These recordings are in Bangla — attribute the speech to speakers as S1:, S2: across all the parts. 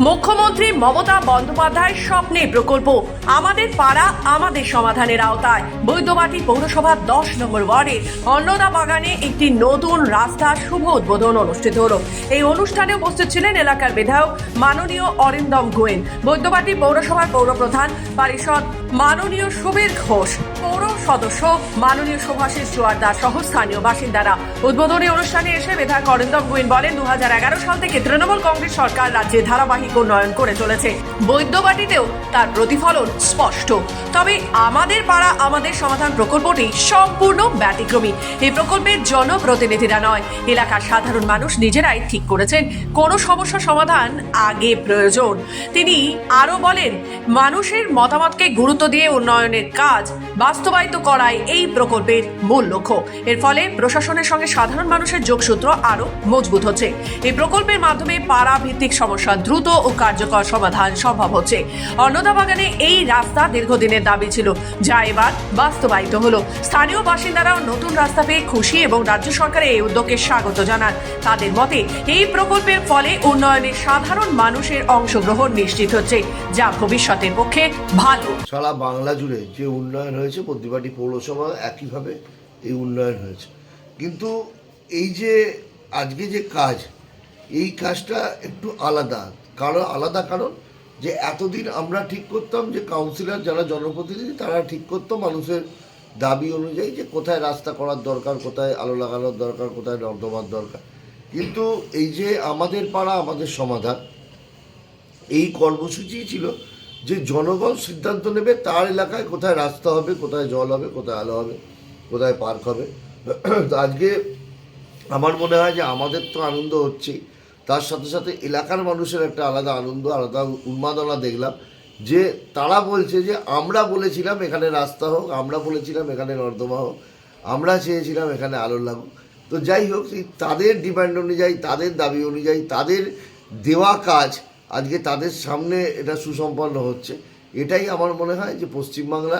S1: মুখ্যমন্ত্রী মমতা বন্দ্যোপাধ্যায় স্বপ্নে প্রকল্প। আমাদের পাড়া, আমাদের সমাধানের আওতায়। বৈদ্যবাটি পৌরসভা দশ নম্বর ওয়ার্ডের অন্নদা বাগানে একটি নতুন রাস্তার শুভ উদ্বোধন অনুষ্ঠিত হলো। এই অনুষ্ঠানে উপস্থিত ছিলেন এলাকার বিধায়ক মাননীয় অরিন্দম গোয়েন বৈদ্যবাটি পৌরসভার পৌরপ্রধান, পরিষদ মাননীয় সুবীর ঘোষ। পৌর সদস্য। মাননীয় সুভাষিস জোয়ারদার সহ স্থানীয় বাসিন্দারা। উদ্বোধনী অনুষ্ঠানে এসে বিধায়ক অরিন্দম গোয়েন বলেন দু হাজার এগারো সাল থেকে তৃণমূল কংগ্রেস সরকার রাজ্যে ধারাবাহিক উন্নয়ন করে চলেছে। বৈদ্যবাটিতেও তার প্রতিফলন স্পষ্ট। তবে আমাদের পাড়া, আমাদের সমাধান প্রকল্পটি সম্পূর্ণ ব্যতিক্রমী। এই প্রকল্পের জনপ্রতিনিধিরা নয়, এলাকার সাধারণ মানুষ নিজেরাই ঠিক করেছেন। কোন সমস্যা সমাধান আগে প্রয়োজন। তিনি আরও বলেন, মানুষের মতামতকে গুরুত্ব দিয়ে উন্নয়নের কাজ বাস্তবায়িত করাই এই প্রকল্পের মূল লক্ষ্য। এর ফলে প্রশাসনের সঙ্গে সাধারণ মানুষের যোগসূত্র আরও মজবুত হচ্ছে। এই প্রকল্পের মাধ্যমে পাড়া ভিত্তিক সমস্যা দ্রুত ও কার্যকর সমাধান সম্ভব হচ্ছে। অন্নদা বাগানে এই রাস্তা দীর্ঘদিনের দাবি ছিল, যা এবার বাস্তবায়িত হলো। স্থানীয় বাসিন্দারাও নতুন রাস্তা পেয়ে খুশি এবং রাজ্য সরকারের এই উদ্যোগকে স্বাগত জানান। তাদের মতে, এই প্রকল্পের ফলে উন্নয়নে সাধারণ মানুষের অংশগ্রহণ নিশ্চিত হচ্ছে, যা ভবিষ্যতের পক্ষে ভালো।
S2: সারা বাংলা জুড়ে যে উন্নয়ন হয়েছে বদ্রিবাটি পৌরসভা একইভাবে এই উন্নয়ন হয়েছে। কিন্তু এই যে আজকে যে কাজ, এই কাজটা একটু আলাদা। কারণ আলাদা কারণ যে এতদিন আমরা ঠিক করতাম যে কাউন্সিলর যারা জনপ্রতিনিধি, তারা ঠিক করতো মানুষের দাবি অনুযায়ী যে কোথায় রাস্তা করার দরকার, কোথায় আলো লাগানোর দরকার, কোথায় নর্দমার দরকার। কিন্তু এই যে আমাদের পাড়া, আমাদের সমাধান, এই কর্মসূচি ছিল যে জনগণ সিদ্ধান্ত নেবে তার এলাকায় কোথায় রাস্তা হবে, কোথায় জল হবে, কোথায় আলো হবে, কোথায় পার্ক হবে। তো আজকে আমার মনে হয় যে আমাদের তো আনন্দ হচ্ছেই তার সাথে সাথে এলাকার মানুষের একটা আলাদা আনন্দ, আলাদা উন্মাদনা দেখলাম। যে তারা বলছে যে আমরা বলেছিলাম এখানে রাস্তা হোক, আমরা বলেছিলাম এখানে নর্দমা হোক, আমরা চেয়েছিলাম এখানে আলো লাগুক। তো যাই হোক তাদের ডিমান্ড অনুযায়ী, তাদের দাবি অনুযায়ী, তাদের দেওয়া কাজ আজকে তাদের সামনে এটা সুসম্পন্ন হচ্ছে। এটাই আমার মনে হয় যে পশ্চিমবাংলা,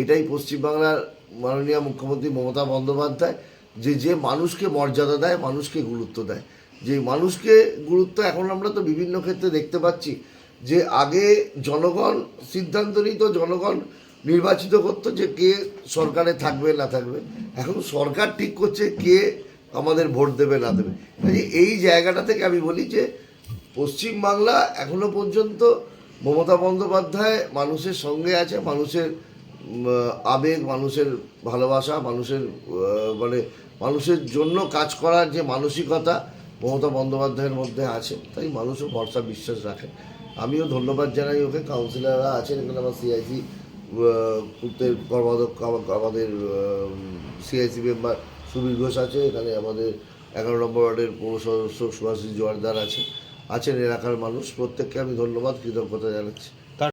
S2: এটাই পশ্চিমবাংলার মাননীয় মুখ্যমন্ত্রী মমতা বন্দ্যোপাধ্যায় যে যে মানুষকে মর্যাদা দেয়, মানুষকে গুরুত্ব দেয়। যে মানুষকে গুরুত্ব এখন আমরা তো বিভিন্ন ক্ষেত্রে দেখতে পাচ্ছি যে আগে জনগণ সিদ্ধান্ত নিত, জনগণ নির্বাচিত করতো যে কে সরকারে থাকবে, না থাকবে। এখন সরকার ঠিক করছে কে আমাদের ভোট দেবে, না দেবে। এই জায়গাটা থেকে আমি বলি যে পশ্চিমবাংলা এখনও পর্যন্ত মমতা বন্দ্যোপাধ্যায় মানুষের সঙ্গে আছে, মানুষের আবেগ, মানুষের ভালোবাসা, মানুষের মানে মানুষের জন্য কাজ করার যে মানসিকতা মমতা বন্দ্যোপাধ্যায়ের মধ্যে আছে, তাই মানুষও ভরসা বিশ্বাস রাখে। আমিও ধন্যবাদ জানাই ওকে কাউন্সিলররা আছেন এখানে আমার সিআইসি কর্মাধ্যক্ষ আমাদের সিআইসি মেম্বার সুবীর ঘোষ আছে, এখানে আমাদের এগারো নম্বর ওয়ার্ডের পৌর সদস্য সুভাষিস জোয়ারদার আছে। আছেন এলাকার মানুষ। প্রত্যেককে আমি ধন্যবাদ কৃতজ্ঞতা জানাচ্ছি।